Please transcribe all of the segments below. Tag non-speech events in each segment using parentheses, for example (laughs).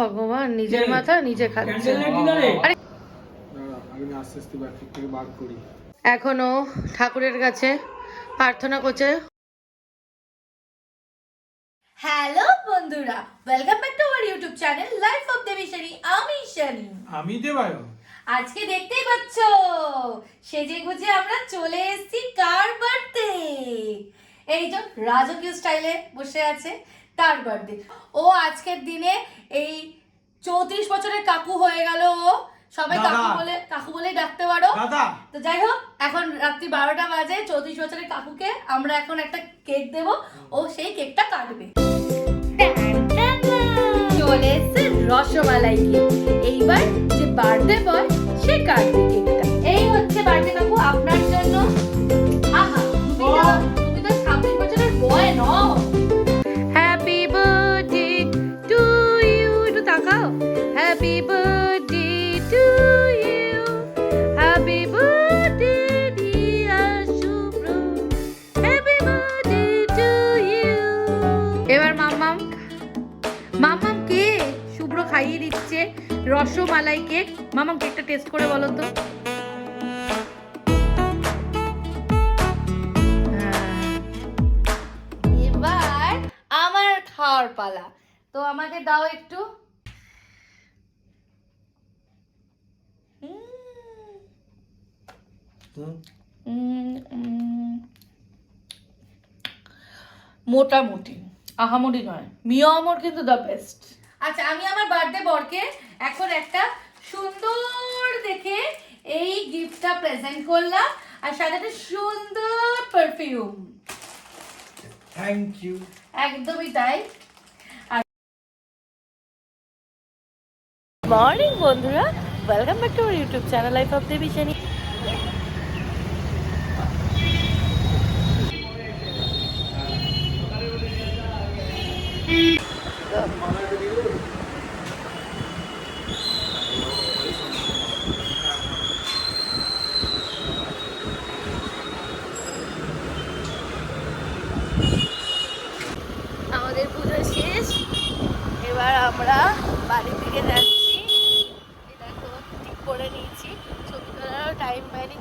ভগবান নিজের মাথা নিজে খাচ্ছে। আরে আমি আস্তে আস্তে ব্যাগ থেকে বার করি। এখনও ঠাকুরের কাছে প্রার্থনা করছে। হ্যালো বন্ধুরা welcome back to our YouTube channel life of Devi Shani আমি শানি আমি দেবায় আজকে দেখতেই পাচ্ছ সেজে গুজে আমরা চলে এসেছি কার বার্থডে? এই যে রাজকীয় স্টাইলে বসে আছে। তার বার্থডে ও আজকের দিনে এই চৌত্রিশ বছরের কাকু হয়ে গেল ও। সবাই কাকু বলে কাকু বলেই ডাকতে পারো। তো যাই হোক এখন রাত্রি বারোটা বাজে চৌত্রিশ বছরের কাকুকে আমরা এখন একটা কেক দেব। ও সেই কেকটা কাটবে। চলে এসছে রসমালাই কেক এইবার যে বার্থডে বয় সে কাটবে কেকটা এই হচ্ছে বার্থডে কাকু আপনার জন্য। খাইয়ে দিচ্ছে রসমালাই কেক। মামা কেকটা টেস্ট করে বলো তো। হ্যাঁ। এবার আমার খাওয়ার পালা। তো আমাকে দাও একটু। মোটামুটি। আহামরি নয়। মিয়া আমর কিন্তু দ্য বেস্ট আচ্ছা আমি আমার বার্থডে বরকে এখন একটা সুন্দর দেখে এই গিফটটা প্রেজেন্ট করলাম। আর সাথে একটা সুন্দর পারফিউম থ্যাংক ইউ একদমই তাই। মর্নিং বন্ধুরা। Welcome back to our YouTube channel life of Devi Shani আমাদের পুজো শেষ এবার আমরা বাড়ির দিকে যাচ্ছি। দেখো ঠিক করে নিয়েছি। ছবি তোলারও টাইম পাইনি।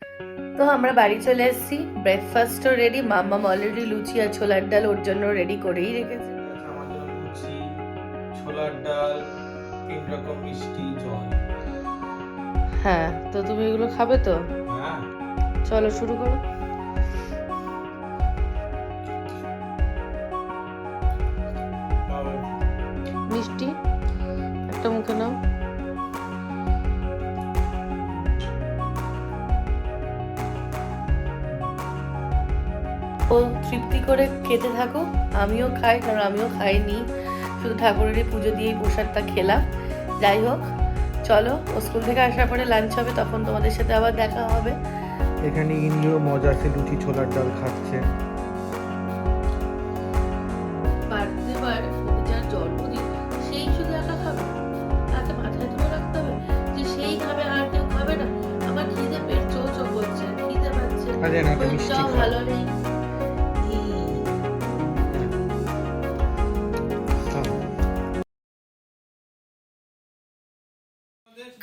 তো আমরা বাড়ি চলে এসেছি। ব্রেকফাস্টও রেডি মাম্মাম অলরেডি লুচি আর ছোলার ডাল ওর জন্য রেডি করেই রেখেছে। লুচি ছোলার ডাল তিন রকম মিষ্টি জল। হ্যাঁ তো তুমি এগুলো খাবে তো? হ্যাঁ। চলো শুরু করো। মিষ্টি? একটা মুখে নাও। ও তৃপ্তি করে খেতে থাকো। আমিও খাই কারণ আমিও খাইনি। শুধু ঠাকুরেরই পুজো দিয়েই প্রসাদটা খেলাম। যাই হোক চলো ও স্কুল থেকে আসার পরে লাঞ্চ হবে তখন তোমাদের সাথে আবার দেখা হবে। এখানে ইন্দ্রিয় মজা আছে লুচি ছোলার ডাল খাচ্ছে। আরে না, একটা মিষ্টি ভালো নেই।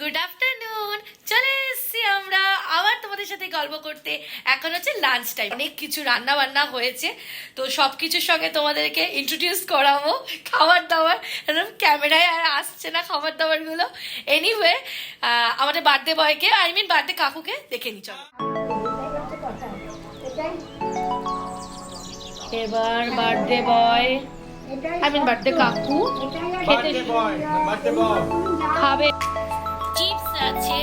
গুড আফটারনুন চলে এসেছি আমরা আবার তোমাদের সাথে গল্প করতে। এখন হচ্ছে লাঞ্চ টাইম অনেক কিছু রান্না বান্না হয়েছে তো সব কিছুর সঙ্গে তোমাদেরকে ইন্ট্রোডিউস করাবো। খাবার দাবার একদম ক্যামেরায় আর আসছে না খাবার দাবারগুলো এনিওয়ে আমাদের বার্থডে বয়কে আই মিন বার্থডে কাকুকে দেখে নি চলো। এবার birthday boy I mean birthday কাকু খেতে বয় বার্থডে বয় খাবে। চিপস আছে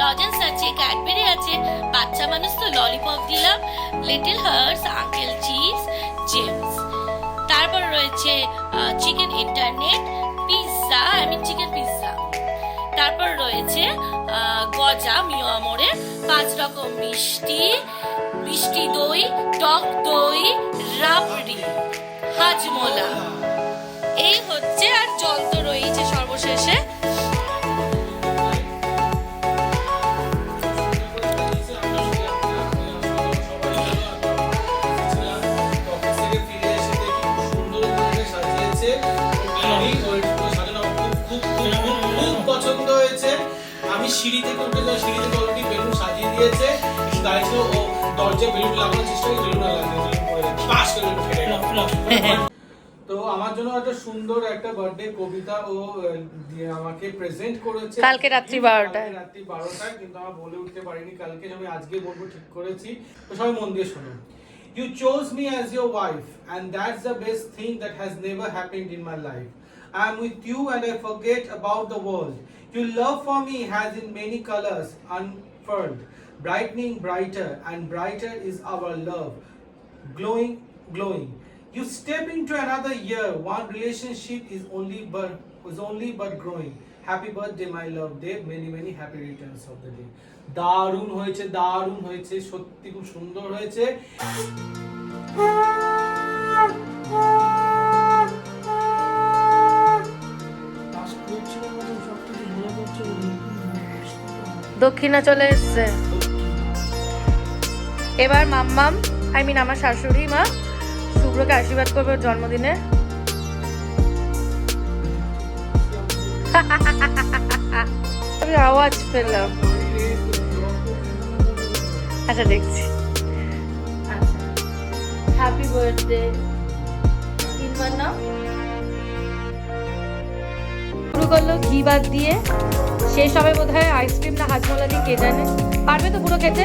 লজেন্স আছে ক্যাডবেরি আছে বাচ্চা মানুষ তো ললিপপ দিলাম little hearts uncle chips gems তারপর রয়েছে chicken internet pizza I mean chicken pizza তারপর রয়েছে গজা মিও আমরের পাঁচ রকম মিষ্টি মিষ্টি দই টক দই রাবড়ি, হাজমোলা। এই হচ্ছে আর জল তো রয়েছে সর্বশেষে। আমি সিঁড়ি থেকে উঠে যাই সিঁড়ি থেকে অলরেডি বেলুন সাজিয়ে দিয়েছে। দাঁড়িয়েছিল ও দরজায় বেলুন লাগানোর চেষ্টা করে, বেলুন না তো আমার জন্য একটা সুন্দর একটা বার্থডে কবিতা ও আমাকে প্রেজেন্ট করেছে কালকে রাত্রি 12টায়। রাত্রি বারোটায় কিন্তু আমি বলে উঠতে পারিনি কালকে আমি আজকে বলব ঠিক করেছি তো সবাই মন দিয়ে শোনো You chose me as your wife, and that's the best thing that has never happened in my life. I am with you and I forget about the world. Your love for me has in many colors unfurled, brightening brighter and brighter is our love, glowing, glowing. You step into another year. One relationship is only but is only but growing. Happy birthday, my love, Dave. Many many happy returns of the day. দারুণ হয়েছে দারুণ হয়েছে সত্যি খুব সুন্দর হয়েছে দক্ষিণা চলে এসছে এবার মাম্মাম আই মিন আমার শাশুড়ি মা শুভ্রকে আশীর্বাদ করবে জন্মদিনে? (laughs) আমি আওয়াজ পেলাম। আচ্ছা দেখছি। আচ্ছা। হ্যাপি বার্থডে তিনবার নাম শুরু করল ঘি বাদ দিয়ে। শেষ হবে বোধ হয় আইসক্রিম না হাজমোলা দিয়ে কে জানে? পারবে তো পুরো খেতে?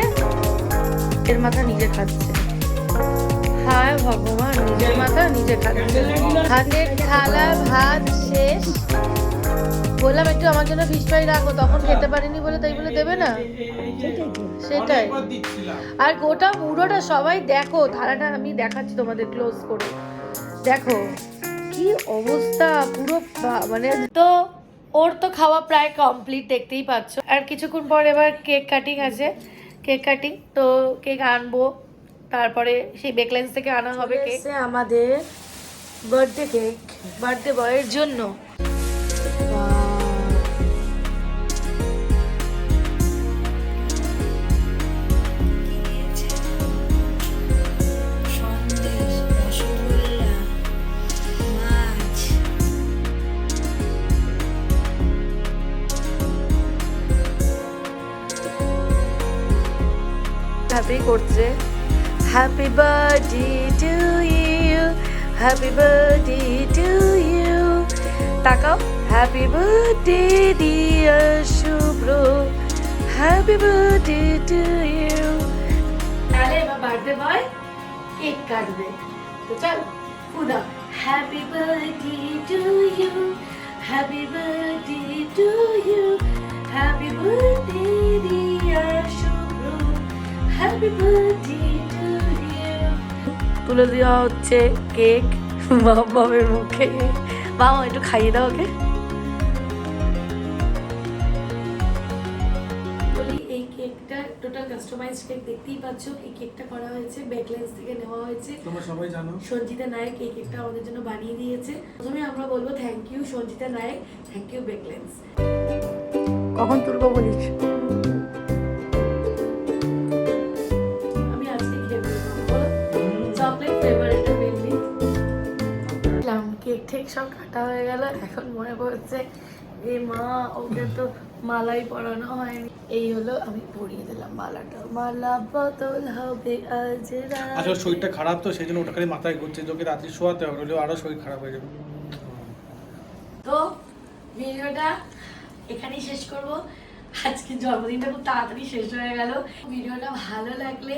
এর মাথা নিজে খাচ্ছে। হায় ভগবান। নিজের মাথা নিজে খাচ্ছে হাতের থালা, ভাত, শেষ। বললাম, একটু আমার জন্য ফিশ ফ্রাই রাখো। তখন খেতে পারিনি বলে তাই বলে দেবে না? সেটাই। আর গোটা পুরোটা সবাই দেখো। থালাটা আমি দেখাচ্ছি তোমাদের ক্লোজ করে। দেখো, কি অবস্থা পুরো মানে তো ওর তো খাওয়া প্রায় কমপ্লিট দেখতেই পাচ্ছ। আর কিছুক্ষণ পর এবার কেক কাটিং আছে। কেক কাটিং তো কেক আনব। তারপরে সেই বেকলেন্স থেকে আনা হবে কেক আমাদের বার্থডে কেক বার্থডে বয়ের জন্য। হ্যাপি করছে। Happy birthday to you happy birthday to you তাকাও happy birthday dear Shubhra happy birthday to you তাহলে এবার বার্থডে বয় কেক কাটবে। তো চল খুদা happy birthday to you happy birthday to you happy birthday dear Shubhra happy birthday তুলে দেওয়া হচ্ছে কেক (laughs) বাবার মুখে। বাবা একটু খাইয়ে দাও ওকে? বলি এই কেকটা টোটাল কাস্টমাইজ কেক দেখতেই পাচ্ছ। এই কেকটা করা হয়েছে বেকলেন্স থেকে নেওয়া হয়েছে। তোমরা সবাই জানো। সঞ্জিতা নায়ক এই কেকটা আমাদের জন্য বানিয়ে দিয়েছে। প্রথমে আমরা বলব thank you Sanjita Nayak thank you বেকলেন্স কখন তুলবো বলিস? ঠেক সব কাটা হয়ে গেল। এখন মনে পড়ছে এ মা ওকে তো মালাই পরানো হয়নি। এই হলো আমি পরিয়ে দিলাম মালাটা। মালা বদল হবে আজ রাত। আসলে শরীরটা খারাপ তো সেই জন্য ওটা খালি মাথায় ঘুরছে তোকে রাত্রি শোয়াতে হবে নইলে আরও শরীর খারাপ হয়ে যাবে। তো ভিডিওটা এখানেই শেষ করব। আজকে জন্মদিনটা খুব তাড়াতাড়ি শেষ হয়ে গেল। ভিডিওটা ভালো লাগলে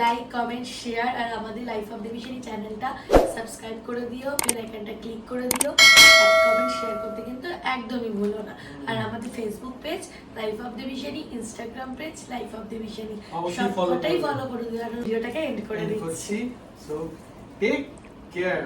লাইক কমেন্ট শেয়ার আর আমাদের লাইফ অফ ডিভিশনি চ্যানেলটা সাবস্ক্রাইব করে দিও বেল আইকনটা ক্লিক করে দিও লাইক কমেন্ট শেয়ার করতে কিন্তু একদমই ভুলো না। আর আমাদের ফেসবুক পেজ লাইফ অফ ডিভিশনি ইনস্টাগ্রাম পেজ লাইফ অফ ডিভিশনি অবশ্যই follow সবটাই ফলো করে দিও। আর ভিডিওটাকে এন্ড করে দিচ্ছি। So take care